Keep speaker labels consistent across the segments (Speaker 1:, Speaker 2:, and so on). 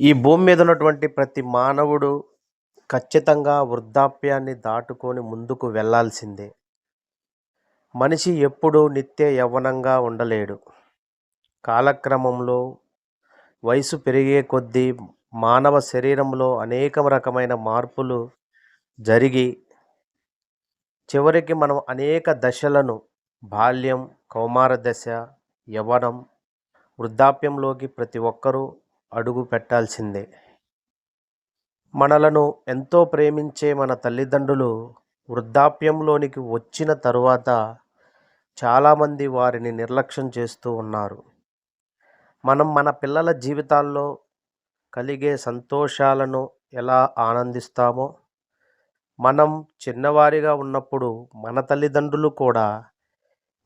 Speaker 1: ఈ భూమి మీద ఉన్నటువంటి ప్రతి మానవుడు ఖచ్చితంగా వృద్ధాప్యాన్ని దాటుకొని ముందుకు వెళ్ళాల్సిందే. మనిషి ఎప్పుడూ నిత్య యవ్వనంగా ఉండలేడు. కాలక్రమంలో వయసు పెరిగే కొద్దీ మానవ శరీరంలో అనేక రకమైన మార్పులు జరిగి చివరికి మనం అనేక దశలను బాల్యం కౌమార దశ యవ్వనం వృద్ధాప్యంలోకి ప్రతి ఒక్కరూ అడుగు పెట్టాల్సిందే. మనలను ఎంతో ప్రేమించే మన తల్లిదండ్రులు వృద్ధాప్యంలోనికి వచ్చిన తరువాత చాలామంది వారిని నిర్లక్ష్యం చేస్తూ ఉన్నారు. మనం మన పిల్లల జీవితాల్లో కలిగే సంతోషాలను ఎలా ఆనందిస్తామో మనం చిన్నవారిగా ఉన్నప్పుడు మన తల్లిదండ్రులు కూడా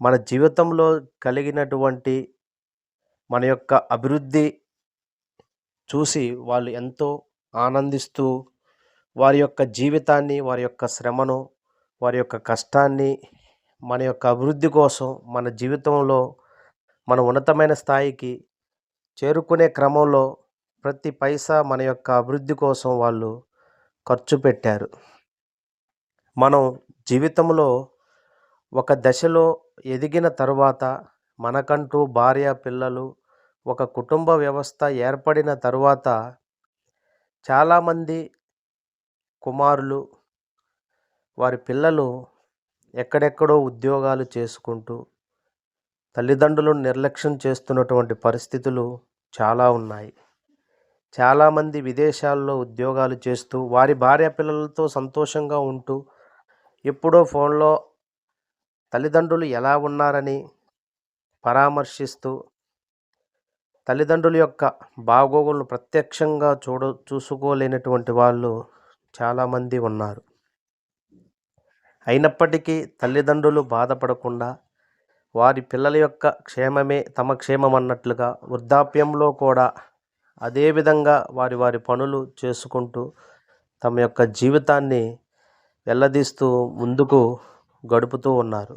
Speaker 1: మన జీవితంలో కలిగినటువంటి మన యొక్క అభివృద్ధి చూసి వాళ్ళు ఎంతో ఆనందిస్తూ వారి యొక్క జీవితాన్ని వారి యొక్క శ్రమను వారి యొక్క కష్టాన్ని మన యొక్క అభివృద్ధి కోసం మన జీవితంలో మన ఉన్నతమైన స్థాయికి చేరుకునే క్రమంలో ప్రతి పైసా మన యొక్క అభివృద్ధి కోసం వాళ్ళు ఖర్చు పెట్టారు. మనం జీవితంలో ఒక దశలో ఎదిగిన తర్వాత మనకంటూ భార్య పిల్లలు ఒక కుటుంబ వ్యవస్థ ఏర్పడిన తరువాత చాలామంది కుమారులు వారి పిల్లలు ఎక్కడెక్కడో ఉద్యోగాలు చేసుకుంటూ తల్లిదండ్రులను నిర్లక్ష్యం చేస్తున్నటువంటి పరిస్థితులు చాలా ఉన్నాయి. చాలామంది విదేశాల్లో ఉద్యోగాలు చేస్తూ వారి భార్య పిల్లలతో సంతోషంగా ఉంటూ ఎప్పుడో ఫోన్లో తల్లిదండ్రులు ఎలా ఉన్నారని పరామర్శిస్తూ తల్లిదండ్రుల యొక్క బాగోగులను ప్రత్యక్షంగా చూడ చూసుకోలేనటువంటి వాళ్ళు చాలామంది ఉన్నారు. అయినప్పటికీ తల్లిదండ్రులు బాధపడకుండా వారి పిల్లల యొక్క క్షేమమే తమ క్షేమం అన్నట్లుగా వృద్ధాప్యంలో కూడా అదేవిధంగా వారి వారి పనులు చేసుకుంటూ తమ యొక్క జీవితాన్ని వెల్లదీస్తూ ముందుకు గడుపుతూ ఉన్నారు.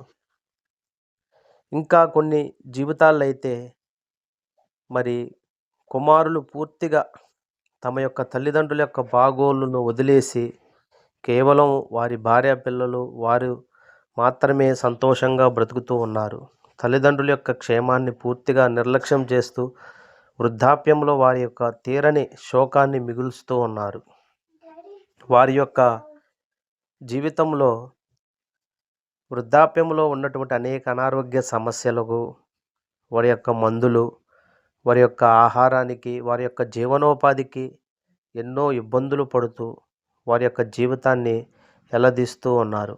Speaker 1: ఇంకా కొన్ని జీవితాలైతే మరి కుమారులు పూర్తిగా తమ యొక్క తల్లిదండ్రుల యొక్క బాగోళ్ళను వదిలేసి కేవలం వారి భార్య పిల్లలు వారు మాత్రమే సంతోషంగా బ్రతుకుతూ ఉన్నారు. తల్లిదండ్రుల యొక్క క్షేమాన్ని పూర్తిగా నిర్లక్ష్యం చేస్తూ వృద్ధాప్యంలో వారి యొక్క తీరని శోకాన్ని మిగులుస్తూ ఉన్నారు. వారి యొక్క జీవితంలో వృద్ధాప్యంలో ఉన్నటువంటి అనేక అనారోగ్య సమస్యలకు వారి యొక్క మందులు వారి యొక్క ఆహారానికి వారి యొక్క జీవనోపాధికి ఎన్నో ఇబ్బందులు పడుతూ వారి యొక్క జీవితాన్ని ఎలదీస్తూ ఉన్నారు.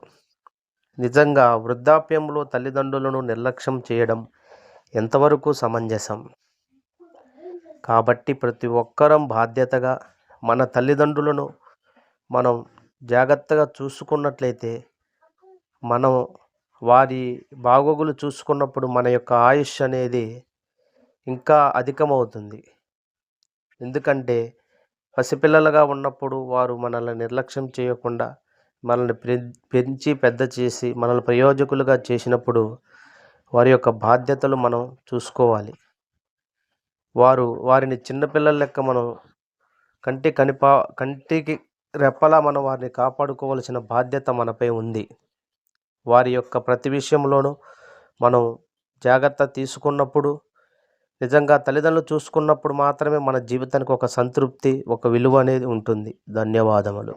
Speaker 1: నిజంగా వృద్ధాప్యంలో తల్లిదండ్రులను నిర్లక్ష్యం చేయడం ఎంతవరకు సమంజసం? కాబట్టి ప్రతి ఒక్కరం బాధ్యతగా మన తల్లిదండ్రులను మనం జాగ్రత్తగా చూసుకున్నట్లయితే మనం వారి బాగోగులు చూసుకున్నప్పుడు మన యొక్క ఆయుష్ అనేది ఇంకా అధికమవుతుంది. ఎందుకంటే పసిపిల్లలుగా ఉన్నప్పుడు వారు మనల్ని నిర్లక్ష్యం చేయకుండా మనల్ని పెంచి పెద్ద చేసి మనల్ని ప్రయోజకులుగా చేసినప్పుడు వారి యొక్క బాధ్యతలు మనం చూసుకోవాలి. వారు వారిని చిన్నపిల్లల లెక్క మనం కంటి కనిపా కంటికి రెప్పలా మనం వారిని కాపాడుకోవలసిన బాధ్యత మనపై ఉంది. వారి యొక్క ప్రతి విషయంలోనూ మనం జాగ్రత్త తీసుకున్నప్పుడు నిజంగా తల్లిదండ్రులు చూసుకున్నప్పుడు మాత్రమే మన జీవితానికి ఒక సంతృప్తి ఒక విలువ అనేది ఉంటుంది. ధన్యవాదములు.